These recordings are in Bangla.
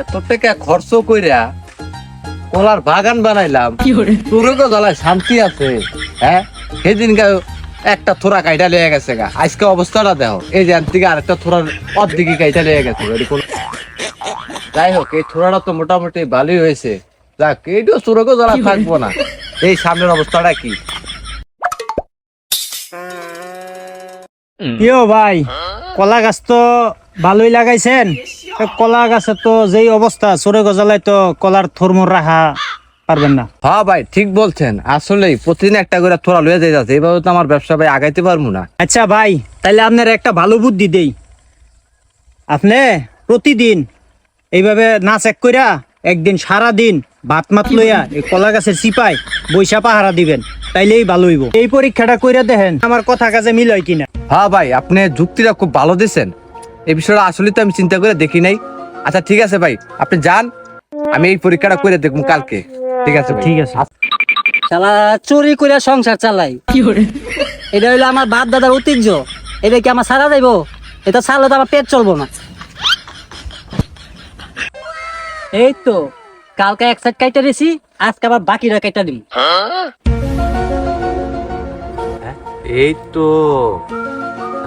এত টাকা খরচ কইরা কলার বাগান বানাইলাম। তোরও জ্বালায় শান্তি আছে হ্যাঁ? সেদিন একটা থোড়া কাইটা লেগে গেছে গা। আজকে অবস্থাটা দেখো। এই যে থেকে আরেকটা থোড়ার অর্ধেকে কাইটা লেগে গেছে যাই হোক এই থোড়াটা তো মোটামুটি ভালোই হয়েছে। যাক এইটাও চোরকে জ্বালা থাকব না। এই সামনের অবস্থাটা কি? ভাই কলা গাছ তো ভালোই লাগাইছেন। কলা গাছের তো যেই অবস্থা সরে গজালাই তো কলার থরমর রাখা পারবেন না। হ্যাঁ ভাই ঠিক বলছেন। আসলেই প্রতিদিন একটা করে থোড়া লয়ে যাই যাচ্ছে এইভাবে তো আমার ব্যবসা ভাই আগাইতে পারব না। আচ্ছা ভাই তাইলে আপনার একটা ভালো বুদ্ধি দেই। আপনি প্রতিদিন এইভাবে না চেক কইরা একদিন সারা দিন ভাত মাত লইয়া এই কলা গাছের চিপায় বৈশা পাহারা দিবেন তাইলেই ভালো হইব। এই পরীক্ষাটা কইরা দেখেন আমার কথা কাজে মিল হয় কিনা। হ্যাঁ ভাই আপনি যুক্তিটা খুব ভালো দিচ্ছেন এই বিষয়টা আসলে তো আমি চিন্তা করে দেখি নাই। আচ্ছা ঠিক আছে ভাই আপনি যান আমি এই পরীক্ষাটা করে দেখব কালকে। ঠিক আছে ঠিক আছে। শালা চুরি করে সংসার চালাই এটা হইল আমার বাপ দাদার ঐতিহ্য। এটা কি আমার সারা যাইব? এটা ছাড়লে তো আমার পেট চলবো না। এই তো কালকে এক সাইড কাইটা দিছি আজকে আবার বাকিরা কাইটা দিম। এই তো।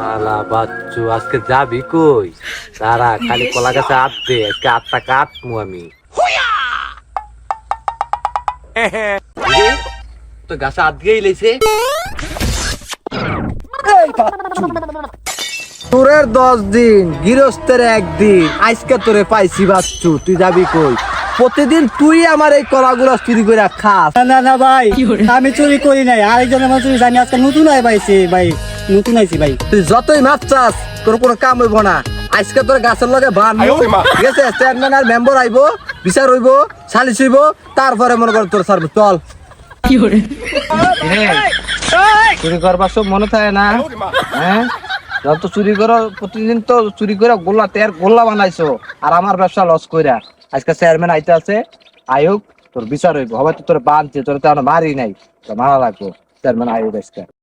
শালা বাচ্চু আজকে যাবি কই? তারা খালি কলা গাছে হাত দে আজকে আটটা কাটমু আমি। তো গাছে হাত দিয়েই লেছে তোরের দশ দিন গৃহস্থের একদিন আজকে তোরে পাইছি বাচ্চু তুই যাবি কই? প্রতিদিন তুই আমার এই কলাগুলো চুরি করে খাস। না না ভাই আমি চুরি করি নাই আরেকজনের মানুষ চুরি জানি আজকে নতুন আয় পাইছি ভাই। নতুন আইছি ভাই। তুই যতই মাপ চাস তোর কোনো কাম হইব না। আজকে তোর গাছের লগে বান ঠিক আছে চেয়ারম্যান আর মেম্বার আইব বিচার হইব সালিশ হইব তারপরে মনে কর তোর সার্ভিস চল। চুরি করবার সব মনে থাকে না? হ্যাঁ যত চুরি করো প্রতিদিন তো চুরি করে গোল্লা তের গোল্লা বানাইছো আর আমার ব্যবসা লস কইরা। আজকে চেয়ারম্যান আইতে আছে আয়োগ তোর বিচার হইব। হবে তো তোর বানছে তোর তো মারি নাই তোর মারা লাগবো। চেয়ারম্যান আয়োগ আজকে।